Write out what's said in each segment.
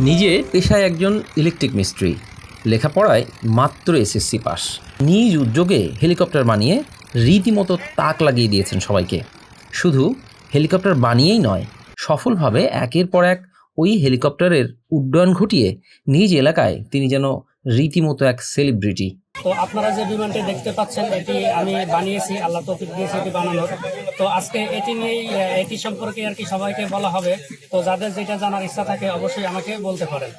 নিজে পেশায় একজন ইলেকট্রিক মিস্ত্রি। লেখাপড়ায় মাত্র এসএসসি পাস। নিজ উদ্যোগে হেলিকপ্টার বানিয়ে রীতিমতো তাক লাগিয়ে দিয়েছেন সবাইকে। শুধু হেলিকপ্টার বানিয়েই নয়, সফলভাবে একের পর এক ওই হেলিকপ্টারের উড্ডয়ন ঘটিয়ে নিজ এলাকায় তিনি যেন রীতিমতো এক সেলিব্রিটি তো আপনারা যে বিমানটি দেখতে পাচ্ছেন এটি আমি বানিয়েছি আল্লাহ তৌফিক দিয়েছে এটি বানানোর। তো আজকে এটি নিয়েই এটি সম্পর্কে আর কি সবাইকে বলা হবে। তো যাদের যেটা জানার ইচ্ছা থাকে অবশ্যই আমাকে বলতে পারেন।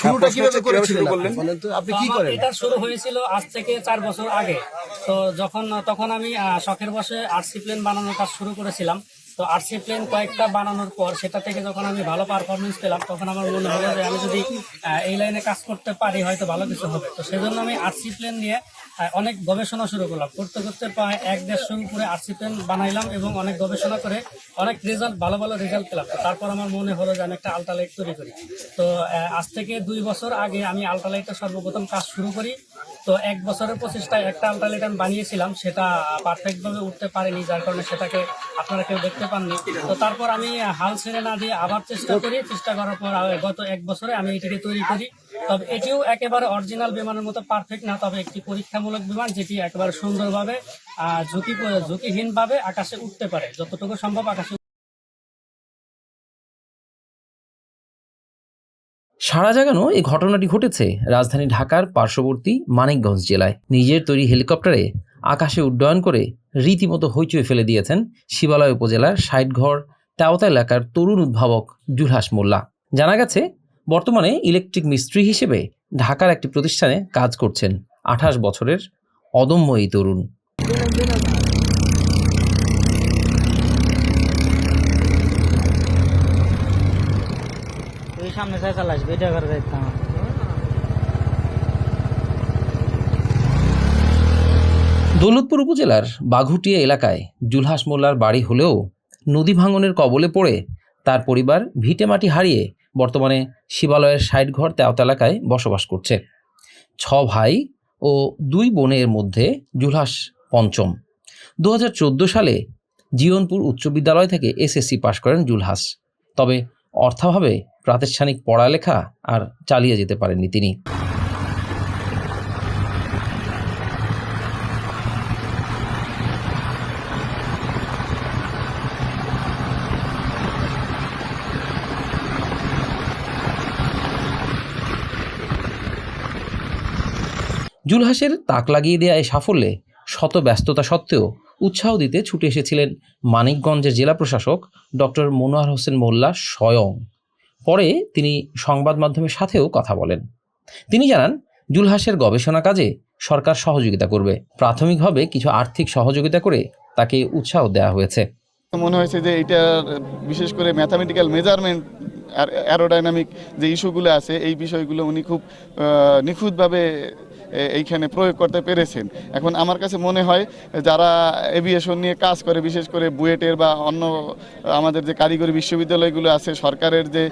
শুরুটা কীভাবে করেছিলেন বললেন বলেন তো আপনি কি করেন? এটা শুরু হয়েছিল আজ থেকে চার বছর আগে। তো যখন তখন আমি আহ, শখের বসে আরসি প্লেন বানানোর কাজ শুরু করেছিলাম। তো আরসি প্লেন কয়েকটা বানানোর পর সেটা থেকে যখন আমি ভালো পারফরমেন্স পেলাম, তখন আমার মনে হলো যে আমি যদি এই লাইনে কাজ করতে পারি, হয়তো ভালো কিছু হবে। তো সেজন্য আমি আরসি প্লেন নিয়ে অনেক গবেষণা শুরু করলাম। করতে করতে প্রায় এক দেড়শো উপরে আরসি প্লেন বানাইলাম এবং অনেক গবেষণা করে অনেক রেজাল্ট ভালো ভালো রেজাল্ট পেলাম। তারপর আমার মনে হলো যে আমি একটা আল্ট্রালাইট তৈরি করি। তো আজ থেকে দুই বছর আগে আমি আল্ট্রালাইটের সর্বপ্রথম কাজ শুরু করি। তো এক বছরের প্রচেষ্টায় একটা আল্ট্রালাইট আমি বানিয়েছিলাম, সেটা পারফেক্ট ভাবে উঠতে পারেনি, যার কারণে সেটাকে আপনারা কেউ দেখতে পাননি। তো তারপর আমি হাল ছেড়ে না দিয়ে আবার চেষ্টা করি, চেষ্টা করার পর গত এক বছরে আমি এটিকে তৈরি করি। তবে এটিও একেবারে অরিজিনাল বিমানের মতো পারফেক্ট না, তবে একটি পরীক্ষামূলক বিমান যেটি একেবারে সুন্দরভাবে ঝুঁকি, ঝুঁকিহীনভাবে আকাশে উঠতে পারে, যতটুকু সম্ভব আকাশে সারা জাগানো এই ঘটনাটি ঘটেছে রাজধানী ঢাকার পার্শ্ববর্তী মানিকগঞ্জ জেলায়। নিজের তৈরি হেলিকপ্টারে আকাশে উড্ডয়ন করে রীতিমতো হইচই ফেলে দিয়েছেন শিবালয় উপজেলার ষাটঘর তেওতা এলাকার তরুণ উদ্ভাবক জুলহাস মোল্লা। জানা গেছে, বর্তমানে ইলেকট্রিক মিস্ত্রি হিসেবে ঢাকার একটি প্রতিষ্ঠানে কাজ করছেন আঠাশ বছরের অদম্য এই তরুণ। সামনে চাই চালাস ভিডিও করে দেখতাম দৌলতপুর উপজেলার বাঘুটিয়া এলাকায় জুলহাস মোল্লার বাড়ি হলেও নদী ভাঙনের কবলে পড়ে তার পরিবার ভিটেমাটি হারিয়ে বর্তমানে শিবালয়ের ষাট ঘর তেওতা এলাকায় বসবাস করছে। ছ ভাই ও দুই বোনের মধ্যে জুলহাস পঞ্চম। দু হাজার চোদ্দ সালে জীবনপুর উচ্চ বিদ্যালয় থেকে এসএসসি পাশ করেন জুলহাস। তবে অর্থাভাবে প্রাতিষ্ঠানিক পড়ালেখা আর চালিয়ে যেতে পারেননি তিনি। জুলহাসের তাক লাগিয়ে দেয়া এই সাফল্যে শত ব্যস্ততা সত্ত্বেও উৎসাহ দিতে ছুটে এসেছিলেন মানিকগঞ্জের জেলা প্রশাসক ডক্টর মনোয়ার হোসেন মোল্লা স্বয়ং। পরে তিনি সংবাদ মাধ্যমের সাথেও কথা বলেন। তিনি জানান, জুলহাসের গবেষণা কাজে সরকার সহযোগিতা করবে। প্রাথমিকভাবে কিছু আর্থিক সহযোগিতা করে তাকে উৎসাহ দেওয়া হয়েছে। মনে হয়েছে যে এটা, বিশেষ করে ম্যাথামেটিক্যাল মেজারমেন্ট অ্যারোডাইনামিক যে ইস্যুগুলো আছে, এই বিষয়গুলো উনি খুব নিখুঁতভাবে এইখানে প্রয়োগ করতে পেরেছেন। এখন আমার কাছে মনে হয়, যারা এভিয়েশন নিয়ে কাজ করে, বিশেষ করে বুয়েটের বা অন্য, আমাদের যে কারিগরি বিশ্ববিদ্যালয়গুলো আছে, সরকারের যে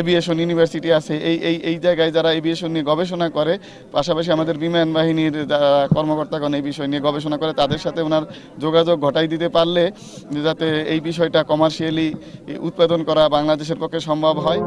এভিয়েশন ইউনিভার্সিটি আছে, এই এই এই জায়গায় যারা এভিয়েশন নিয়ে গবেষণা করে, পাশাপাশি আমাদের বিমান বাহিনীর যারা কর্মকর্তাগণ এই বিষয় নিয়ে গবেষণা করে, তাদের সাথে ওনার যোগাযোগ ঘটাই দিতে পারলে, যাতে এই বিষয়টা কমার্শিয়ালি উৎপাদন করা বাংলাদেশের পক্ষে সম্ভব হয়।